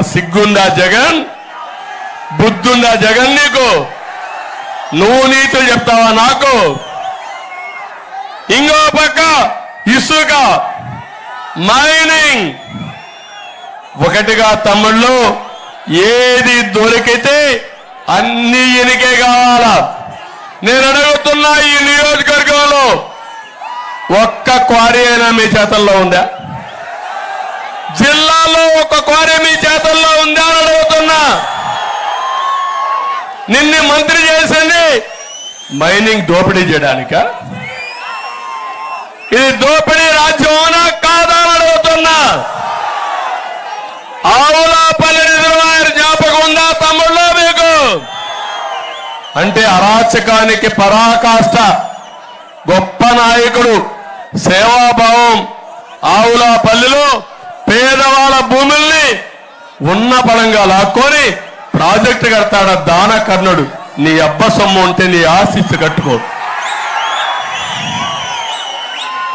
సిగ్గుందా జగన్? బుద్ధుందా జగన్ నీకు? నువ్వు నీతులు చెప్తావా నాకు? ఇంకో పక్క ఇసుక. మైనింగ్ ఒకటిగా తమ్ముళ్ళు ఏది దొరికితే అన్ని ఎనికే కావాల? నేను అడుగుతున్నా ఈ నియోజకవర్గంలో ఒక్క క్వారీ అయినా మీ చేతల్లో ఉందా? జిల్లాలో ఒక కోరె మీ చేతల్లో ఉందా అని అడుగుతున్నా. నిన్ను మంత్రి చేసింది మైనింగ్ దోపిడీ చేయడానిక? ఇది దోపిడీ రాజ్యమా కాదా అని అడుగుతున్నా. ఆవులాపల్లి రిజర్వాయర్ జ్ఞాపకం ఉందా తమ్ముళ్ళు మీకు? అంటే అరాచకానికి పరాకాష్ట గొప్ప నాయకుడు సేవాభావం ఆవుల పల్లెలో పేదవాళ్ళ భూముల్ని ఉన్న బలంగా లాక్కొని ప్రాజెక్టు కడతాడ దాన కర్ణుడు. నీ అబ్బ సొమ్ము ఉంటే నీ ఆశిస్సు కట్టుకో.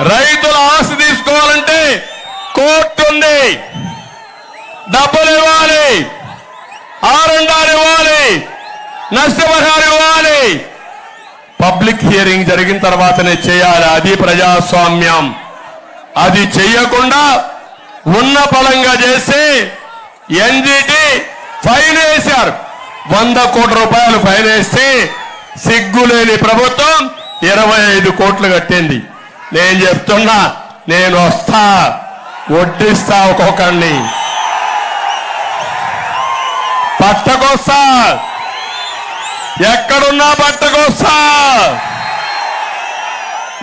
రైతుల ఆశ తీసుకోవాలంటే కోర్టు ఉంది. డబ్బులు ఇవ్వాలి. ఆరండాలు ఇవ్వాలి. నష్టపరిహారం ఇవ్వాలి. పబ్లిక్ హియరింగ్ జరిగిన తర్వాతనే చేయాలి. అది ప్రజాస్వామ్యం. అది చెయ్యకుండా ఉన్న బలంగా చేసి ఎన్జిటి ఫైన్ వేశారు. వంద కోట్ల రూపాయలు ఫైన్ వేసి సిగ్గులేని ప్రభుత్వం ఇరవై ఐదు కోట్లు కట్టింది. నేను చెప్తున్నా నేను వస్తా వడ్డిస్తా ఒక్కొక్కడిని పట్టకొస్తా. ఎక్కడున్నా పట్టకొస్తా.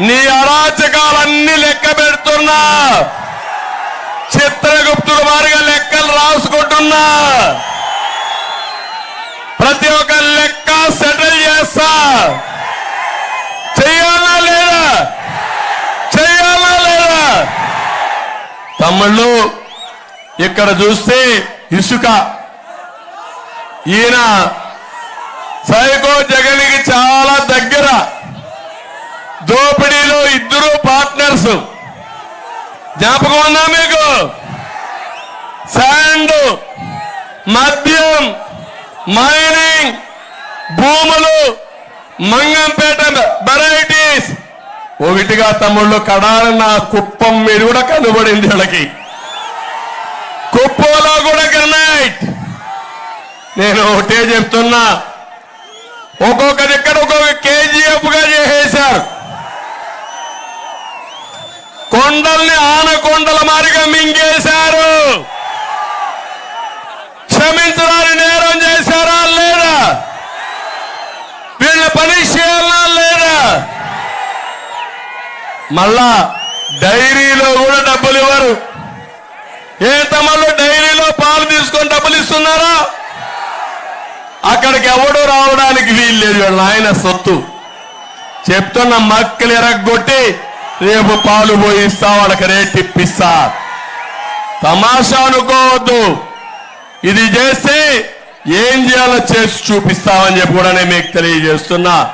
నీ అరాచకాలన్నీ లెక్క పెడుతున్నా. చిత్రగుప్తుడు వారిగా లెక్కలు రాసుకుంటున్నా. ప్రతి ఒక్క లెక్క సెటిల్ చేస్తా. చెయ్యాలా లేదా? చెయ్యాలా లేదా? తమ్ముళ్ళు ఇక్కడ చూస్తే ఇసుక. ఈయన సైకో జగన్కి చాలా దగ్గర. దోపిడీలో ఇద్దరు పార్ట్నర్స్. జ్ఞాపకం ఉన్నామే శాండ్ మద్యం మైనింగ్ భూములు మంగంపేట వెరైటీస్ ఒకటిగా తమ్ముళ్ళు కడాలన్న కుప్పం మీద కూడా కనబడింది వీళ్ళకి. కుప్పంలో కూడా గ్రనైట్ నేను ఒకటే చెప్తున్నా ఒక్కొక్క దగ్గర ఒక్కొక్క కేజీఎఫ్గా చేసేశారు. కొండల్ని ఆనకొండల మారిగా మింగి పని చేయాలా లేదా? మళ్ళా డైరీలో కూడా డబ్బులు ఇవ్వరు. ఏ తమలో డైరీలో పాలు తీసుకొని డబ్బులు ఇస్తున్నారా? అక్కడికి ఎవడు రావడానికి వీలు లేదు. ఆయన సొత్తు. చెప్తున్న మక్కలు ఎరగొట్టి రేపు పాలు పోయిస్తా వాళ్ళకి రేట్ ఇప్పిస్తా. తమాషా అనుకోవద్దు. ఇది చేస్తే ఏం చేయాలో చేసి చూపిస్తామని చెప్పి కూడా నేను మీకు తెలియజేస్తున్నా.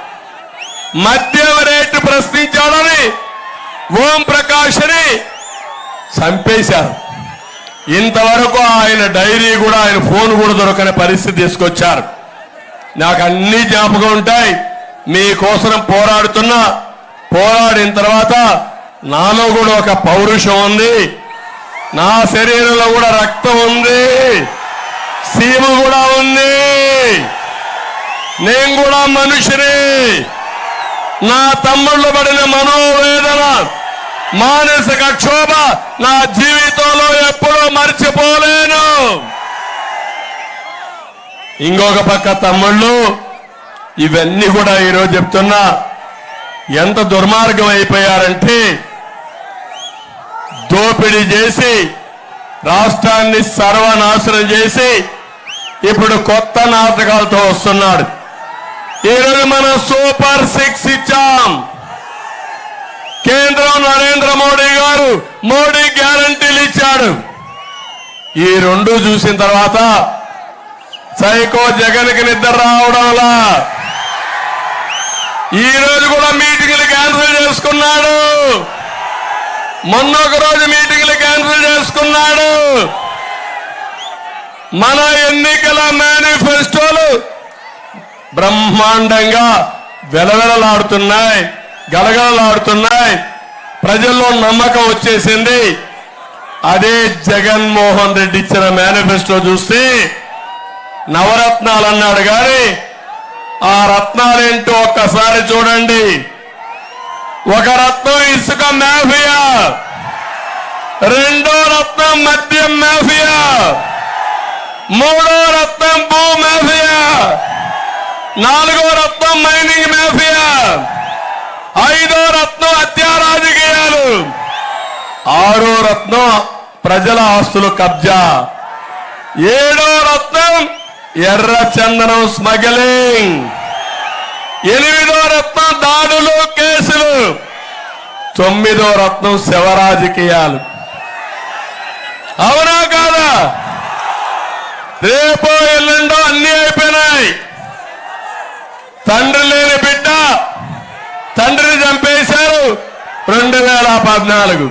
మద్యం రేటు ప్రశ్నించాలని ఓం ప్రకాష్ని చంపేశారు. ఇంతవరకు ఆయన డైరీ కూడా ఆయన ఫోన్ కూడా దొరకని పరిస్థితి తీసుకొచ్చారు. నాకు అన్ని జ్ఞాపకం ఉంటాయి. మీకోసం పోరాడుతున్నా. పోరాడిన తర్వాత నాలో కూడా ఒక పౌరుషం ఉంది. నా శరీరంలో కూడా రక్తం ఉంది. సీమ కూడా ఉంది. నేను కూడా మనిషిని. నా తమ్ముళ్ళు పడిన మనోవేదన మానసిక క్షోభ నా జీవితంలో ఎప్పుడూ మర్చిపోలేను. ఇంకొక పక్క తమ్ముళ్ళు ఇవన్నీ కూడా ఈరోజు చెప్తున్నా ఎంత దుర్మార్గం అయిపోయారంటే దోపిడీ చేసి రాష్ట్రాన్ని సర్వనాశనం చేసి ఇప్పుడు కొత్త నాటకాలతో వస్తున్నాడు. ఈరోజు మనం సూపర్ సిక్స్ ఇచ్చాం. కేంద్రం నరేంద్ర మోడీ గారు మోడీ గ్యారంటీలు ఇచ్చాడు. ఈ రెండు చూసిన తర్వాత సైకో జగన్కి నిద్ర రావడంలా ఈ రోజు కూడా మీటింగ్లు క్యాన్సిల్ చేసుకున్నాడు. మొన్న ఒక రోజు మీటింగ్లు క్యాన్సిల్ చేసుకున్నాడు. మన ఎన్నికల మేనిఫెస్టోలు బ్రహ్మాండంగా వెలవెలలాడుతున్నాయి గలగలలాడుతున్నాయి. ప్రజల్లో నమ్మకం వచ్చేసింది. అదే జగన్మోహన్ రెడ్డి ఇచ్చిన మేనిఫెస్టో చూస్తే నవరత్నాలు అన్నాడు కానీ ఆ రత్నాలేంటో ఒక్కసారి చూడండి. ఒక రత్నం ఇసుక మాఫియా రెండో రత్నం మద్యం మాఫియా. మూడో రత్నం భూ మాఫియా. నాలుగో రత్నం మైనింగ్ మాఫియా. ఐదో రత్నం హత్యా రాజకీయాలు. ఆరో రత్నం ప్రజల ఆస్తులు కబ్జా. ఏడో రత్నం ఎర్ర చందనం స్మగ్లింగ్. ఎనిమిదో రత్నం దాడులు కేసులు. తొమ్మిదో రత్నం శివరాజకీయాలు. అవునా కాదా? రేపో ఎల్లుండో అన్ని అయిపోయినాయి. తండ్రి లేని బిడ్డ తండ్రిని చంపేశారు. రెండు వేల పద్నాలుగు.